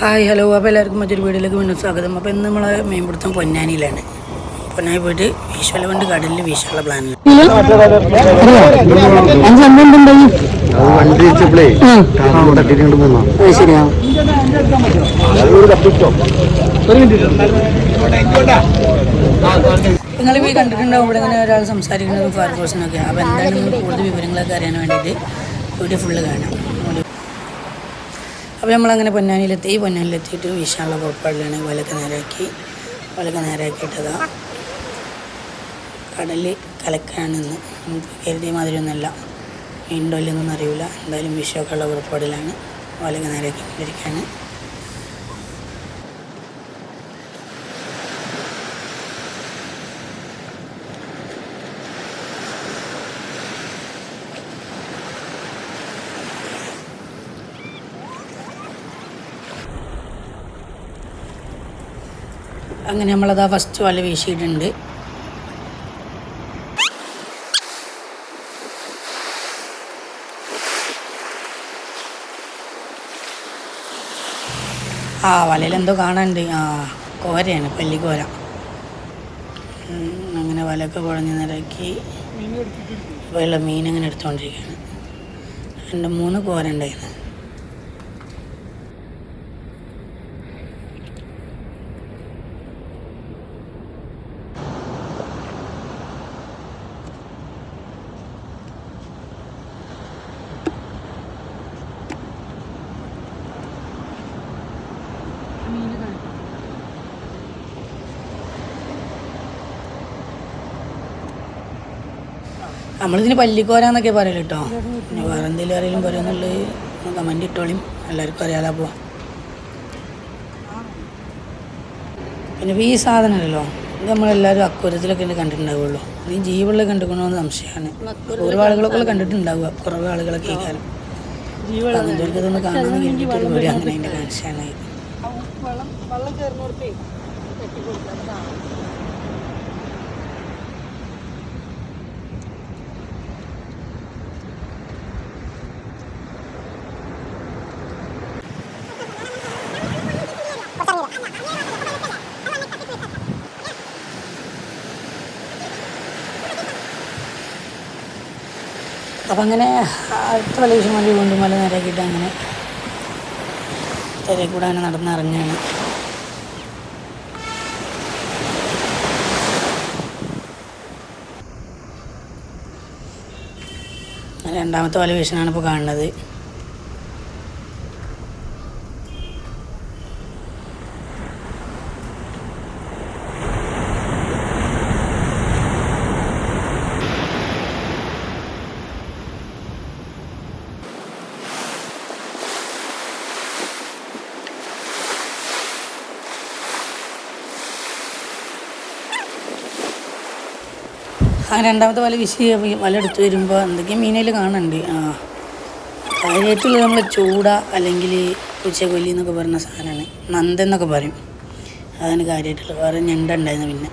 Hi hello. അപ്പോൾ എല്ലാവർക്കും മറ്റൊരു വീഡിയോയിലേക്ക് വീണ്ടും സ്വാഗതം. അപ്പോൾ ഇന്ന് നമ്മൾ മീൻപിടുത്തം പൊന്നാനിയിലാണ്. പൊന്നാനി പോയിട്ട് വീശുവല കൊണ്ട് കടലിൽ വീശാനുള്ള പ്ലാനിലാണ് നിങ്ങൾ ഈ കണ്ടിട്ടുണ്ടാവും ഇവിടെ ഇങ്ങനെ ഒരാൾ സംസാരിക്കുന്നതും ഫയർ ഫോഴ്സിനൊക്കെ അപ്പോൾ എന്തായാലും കൂടുതൽ വിവരങ്ങളൊക്കെ അറിയാൻ വേണ്ടിയിട്ട് വീഡിയോ ഫുള്ള് കാണാം. അപ്പോൾ നമ്മളങ്ങനെ പൊന്നാനിയിലെത്തി. പൊന്നാനിയിലെത്തിയിട്ട് വിശാലുള്ള പുറപ്പാടിലാണ് വലക്ക് നേരാക്കി വലക്ക് നേരാക്കിയിട്ടതാ കടൽ കലക്കാണ് ഇന്ന് നമുക്ക് കരുതിയ മാതിരിയൊന്നുമല്ല ഉണ്ടോ ഇല്ലെന്നൊന്നും അറിയില്ല. എന്തായാലും വിഷമൊക്കെ ഉള്ള പുറപ്പാടിലാണ്. നേരാക്കി നേരാക്കിക്കൊണ്ടിരിക്കുകയാണ് അങ്ങനെ നമ്മളതാ ഫസ്റ്റ് വല വീശിയിട്ടുണ്ട്. ആ വലയിൽ എന്തോ കാണാനുണ്ട്. ആ കോരയാണ് പല്ലിക്കോര അങ്ങനെ വലയൊക്കെ കുഴഞ്ഞ് നിരക്കി വെള്ളം മീൻ അങ്ങനെ എടുത്തുകൊണ്ടിരിക്കുകയാണ് രണ്ട് മൂന്ന് കോര ഉണ്ടായിരുന്നു. നമ്മളിതിന് പല്ലിക്കോരാന്നൊക്കെ പറയൽ കേട്ടോ പിന്നെ വേറെ എന്തെങ്കിലും അറിയാലും പറയുന്നുള്ളത് കമന്റ് ഇട്ടോളിയും എല്ലാവർക്കും അറിയാതെ പോവാം പിന്നെ ഈ സാധനമല്ലോ ഇത് നമ്മളെല്ലാവരും അക്കൂരത്തിലൊക്കെ കണ്ടിട്ടുണ്ടാവുള്ളൂ. ഈ ജീവുള്ള കണ്ടുക്കണമെന്ന് സംശയമാണ് ഓരോ ആളുകളൊക്കെ കണ്ടിട്ടുണ്ടാവുക കുറവ് ആളുകളൊക്കെ കാലം. അങ്ങനത്തെ ഇതൊന്ന് കാണാൻ വേണ്ടിയിട്ടൊരു വീഡിയോ അങ്ങനെ അതിന്റെ കാണിച്ചാണ് അപ്പം അങ്ങനെ അടുത്ത പരീക്ഷ വേണ്ടി വീണ്ടും മല നേരാക്കിയിട്ട് അങ്ങനെ തിരയിൽ കൂടെ അങ്ങനെ നടന്നിറങ്ങുകയാണ് രണ്ടാമത്തെ വല വീശനാണ് ഇപ്പോൾ കാണുന്നത്. രണ്ടാമത്തെ വല വിശി വല എടുത്ത് വരുമ്പോൾ എന്തൊക്കെയാണ് മീനയിൽ കാണുന്നുണ്ട്. ആ കാര്യമായിട്ടുള്ളത് നമ്മൾ ചൂട അല്ലെങ്കിൽ ഉച്ചക്കൊല്ലി എന്നൊക്കെ പറയുന്ന സാധനമാണ് നന്ദ എന്നൊക്കെ പറയും. അതാണ് കാര്യമായിട്ടുള്ളത് വേറെ ഞണ്ട ഉണ്ടായിരുന്നു പിന്നെ.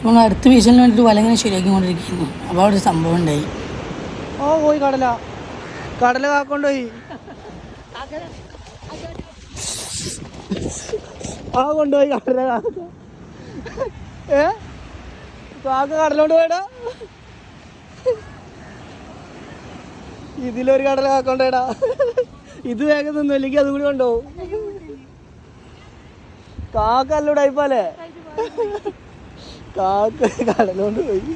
അപ്പോൾ അടുത്ത വീശലിന് വേണ്ടിയിട്ട് വലങ്ങനെ ശരിയാക്കി ശരിയാക്കിക്കൊണ്ടിരിക്കുന്നു. അപ്പോൾ അവിടെ ഒരു സംഭവം ഉണ്ടായി. ഓ പോയി കടല. കടല കാക്കൊണ്ടുപോയി. ആ കൊണ്ടുപോയി കടല കാക്ക. കടലോണ്ട് പോയടാ. ഇതിലൊരു കടല കാക്കൊണ്ടേടാ. ഇത് വേഗം നിന്നു അല്ലെങ്കിൽ അതും കൂടി കൊണ്ടുപോകും. കാക്ക അല്ല? ടൈപ്പല്ലേ കാക്ക കടലോണ്ട് പോയി.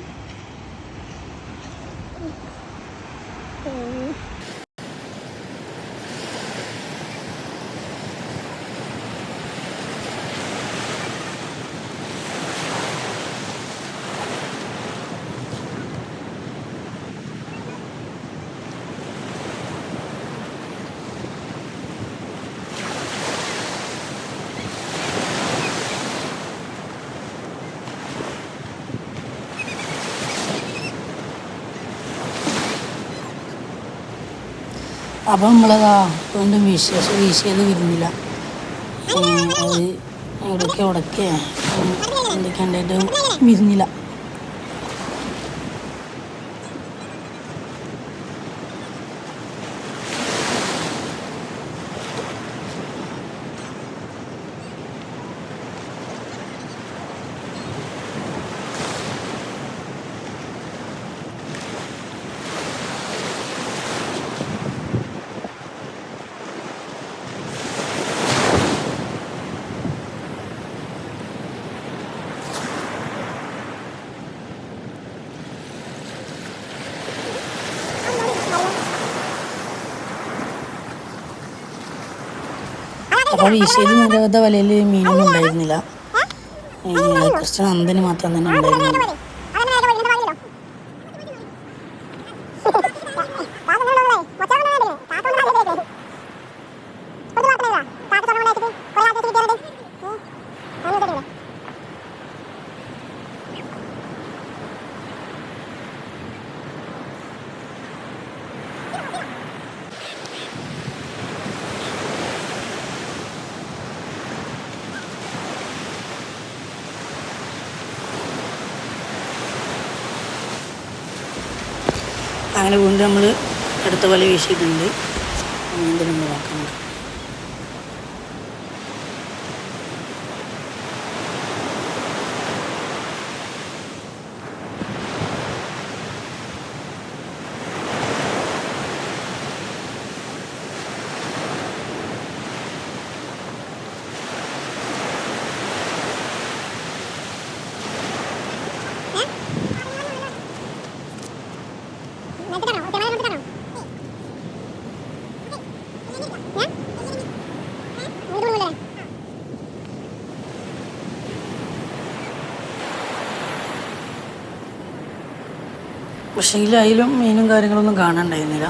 അപ്പം നമ്മളതാ വീണ്ടും വീശിയ വീശിയത് വരുന്നില്ല. അത് ഉടക്കെ ഉടക്കെ എന്തൊക്കെ ഉണ്ടായിട്ട് വരുന്നില്ല. അപ്പോൾ വീശിയത് നിരവധി വലയിൽ മീനൊന്നും ഉണ്ടായിരുന്നില്ല. കുറച്ച് നന്ദന് മാത്രം തന്നെ ഉണ്ടായിരുന്നുള്ളൂ അങ്ങനെ വീണ്ടും നമ്മൾ അടുത്ത വല വീശിയിട്ടുണ്ട്. വീണ്ടും നമ്മൾ നോക്കുന്നത് പക്ഷേ മീനും കാര്യങ്ങളൊന്നും കാണാണ്ടായിരുന്നില്ല.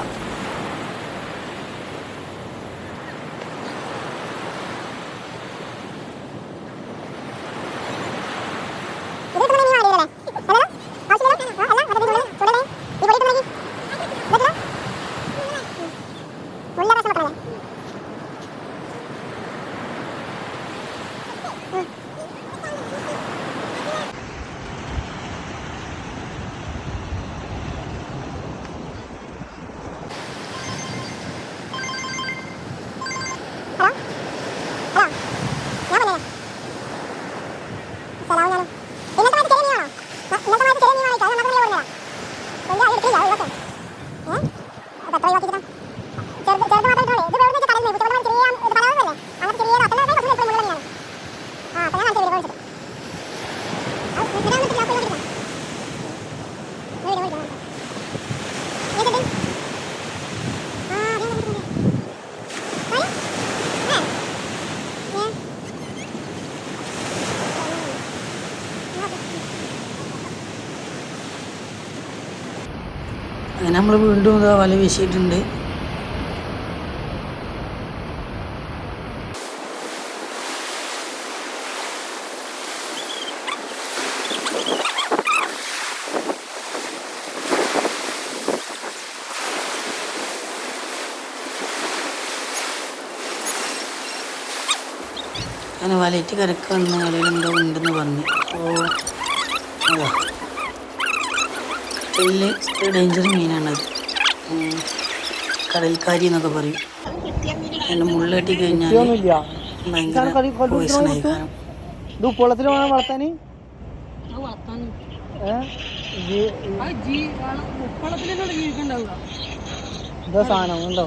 അങ്ങനെ നമ്മൾ വീണ്ടും ഇതാ വല വീശിയിട്ടുണ്ട്. അങ്ങനെ വലയിട്ട് കിടക്കുന്ന എന്തോ ഉണ്ടെന്ന് പറഞ്ഞു. ഓ അതാ കടലിൽ ഡേഞ്ചർ മീനാണത്. അത് കടൽക്കാരി എന്നൊക്കെ പറയും. അതിന്റെ മുള്ളട്ടി കഴിഞ്ഞാൽ ഭയങ്കര പോയിസൺ ആയി കാരണം. ഇത് ഉപ്പുവെള്ളത്തിൽ വേണം വളർത്താന്? ഏ? ഇത് ഇതാ സാധനം ഉണ്ടോ?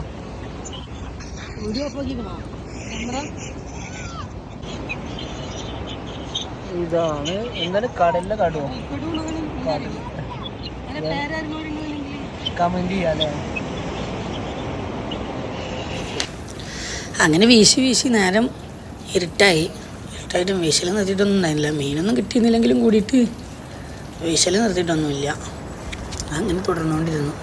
ഇതാണ്. എന്താണ്? കടലിലെ കടുവ. കമന്റ് ചെയ്യാല്ലേ അങ്ങനെ വീശി വീശി നേരം ഇരുട്ടായി. ഇരുട്ടായിട്ടും വീശൽ നിർത്തിയിട്ടൊന്നും ഉണ്ടായില്ല മീനൊന്നും കിട്ടിയിരുന്നില്ലെങ്കിലും കൂടിയിട്ട് വീശൽ നിർത്തിയിട്ടൊന്നുമില്ല. അങ്ങനെ തുടർന്നുകൊണ്ടിരുന്നു.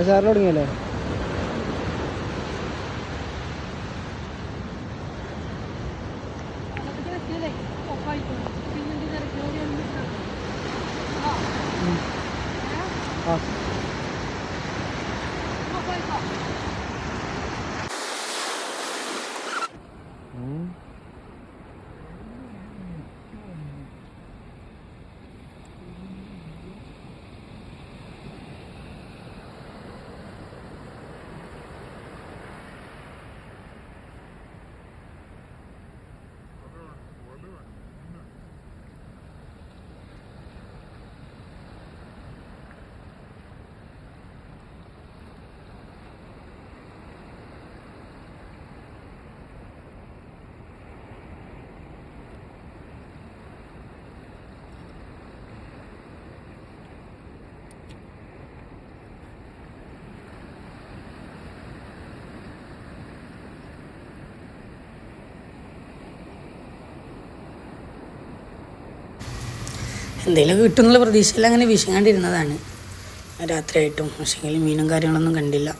മാഷാറിൽ തുടങ്ങിയല്ലേ? എന്തെങ്കിലും കിട്ടുന്നുള്ള പ്രതീക്ഷയിൽ അങ്ങനെ വിഷയാണ്ടിരുന്നതാണ് രാത്രിയായിട്ടും പക്ഷേങ്കിൽ മീനും കാര്യങ്ങളൊന്നും കണ്ടില്ല.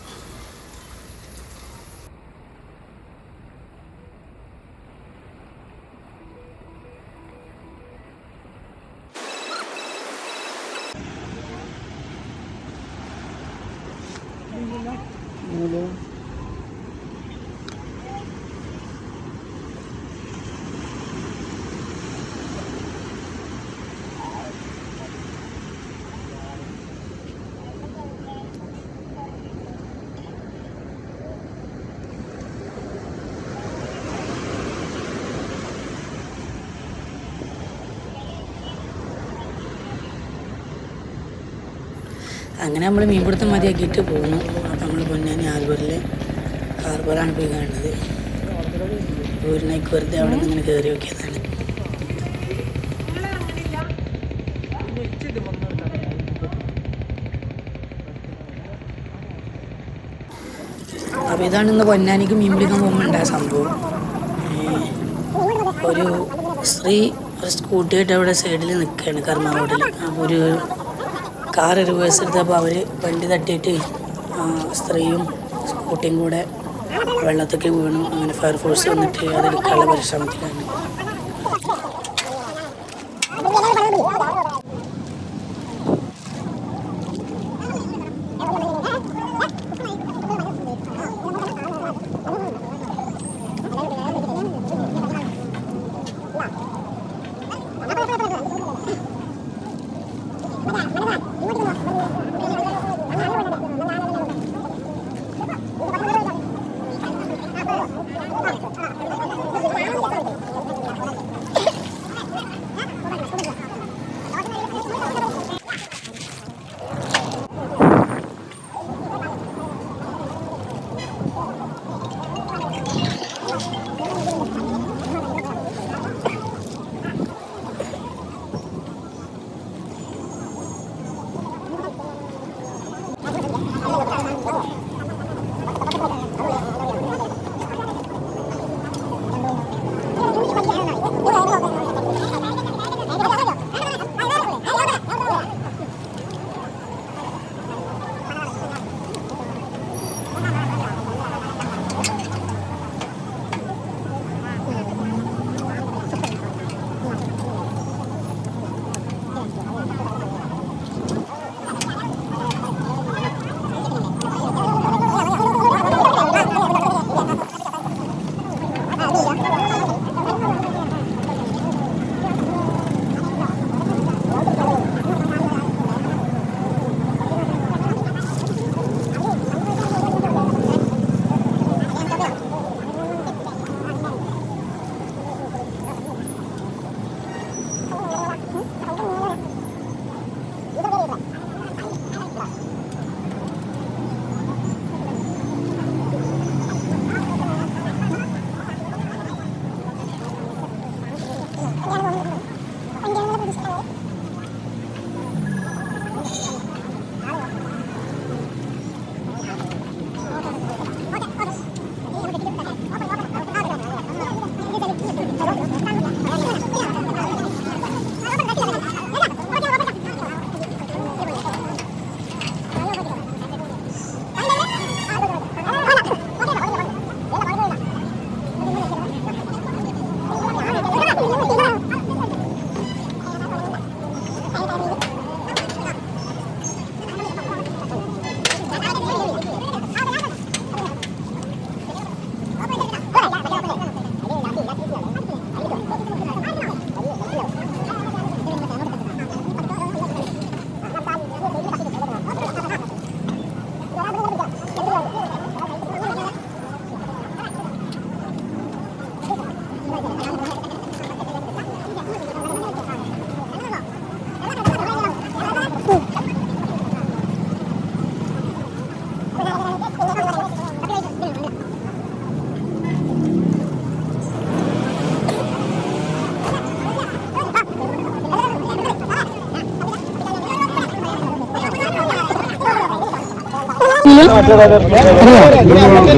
അങ്ങനെ നമ്മൾ മീൻപിടുത്തം മതിയാക്കിയിട്ട് പോകുന്നു അപ്പോൾ നമ്മൾ പൊന്നാനി ഹാർബറിൽ ഹാർബറാണ് പോയി കാണുന്നത്. ഊരിനേക്ക് വെറുതെ അവിടെ നിന്ന് ഇങ്ങനെ കയറി നോക്കിയതാണ്. അപ്പോൾ ഇതാണ് ഇന്ന് പൊന്നാനിക്ക് മീൻ പിടിക്കാൻ പോകുമ്പോൾ ഉണ്ടായ സംഭവം. ഒരു സ്ത്രീ ഒരു സ്കൂട്ടിയായിട്ട് അവിടെ സൈഡിൽ നിൽക്കുകയാണ് കർമ്മ റോഡിൽ അപ്പോൾ ഒരു കാർ റിവേഴ്സ് എടുത്തപ്പോൾ അവർ വണ്ടി തട്ടിയിട്ട് സ്ത്രീയും സ്കൂട്ടിയും കൂടെ വെള്ളത്തേക്ക് വീണു. അങ്ങനെ ഫയർഫോഴ്സ് വന്നിട്ട് അതെടുക്കാനുള്ള പരിശ്രമത്തിലാണ്.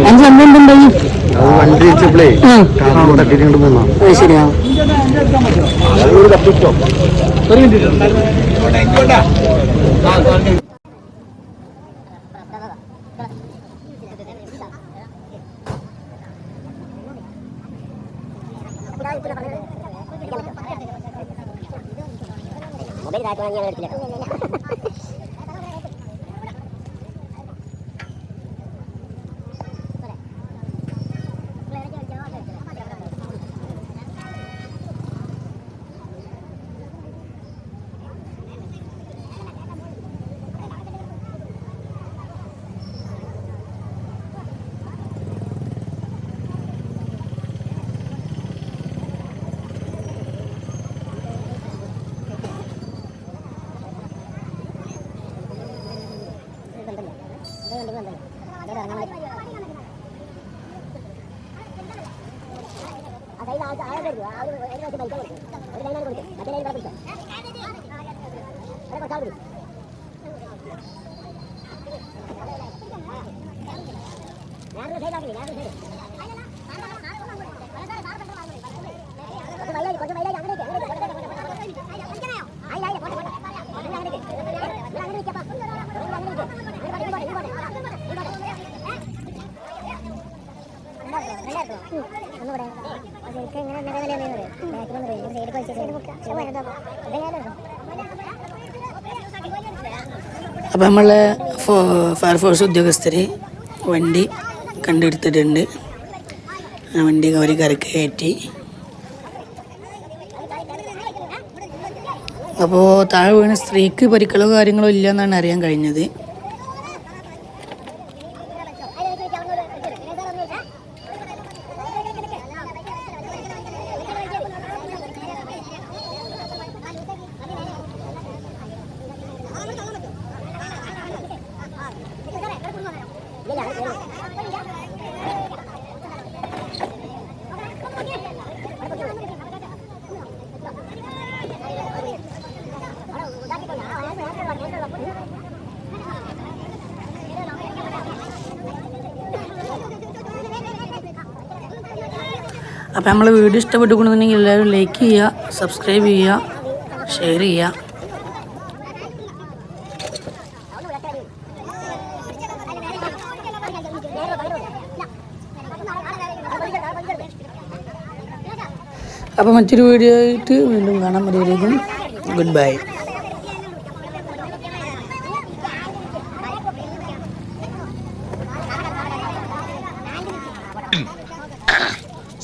അഞ്ച് സംഭവം എന്തുണ്ടായി വണ്ടി ശരിയാ. മൊബൈൽ താഴ്ത്തു ഞാൻ എടുത്തില്ല Yeah, I don't like അപ്പം നമ്മളെ ഫയർഫോഴ്സ് ഉദ്യോഗസ്ഥർ വണ്ടി കണ്ടെടുത്തിട്ടുണ്ട്. ആ വണ്ടി അവർ കരക്ക് കയറ്റി. അപ്പോൾ താഴെ വീണ സ്ത്രീക്ക് പരിക്കളോ കാര്യങ്ങളോ ഇല്ല എന്നാണ് അറിയാൻ കഴിഞ്ഞത്. അപ്പോൾ നമ്മൾ വീഡിയോ ഇഷ്ടപ്പെട്ടുകൊണ്ടെന്നുണ്ടെങ്കിൽ എല്ലാവരും ലൈക്ക് ചെയ്യുക സബ്സ്ക്രൈബ് ചെയ്യുക ഷെയർ ചെയ്യുക. അപ്പോൾ മറ്റൊരു വീഡിയോ ആയിട്ട് വീണ്ടും കാണാൻ മതിയായിരിക്കും ഗുഡ് ബൈ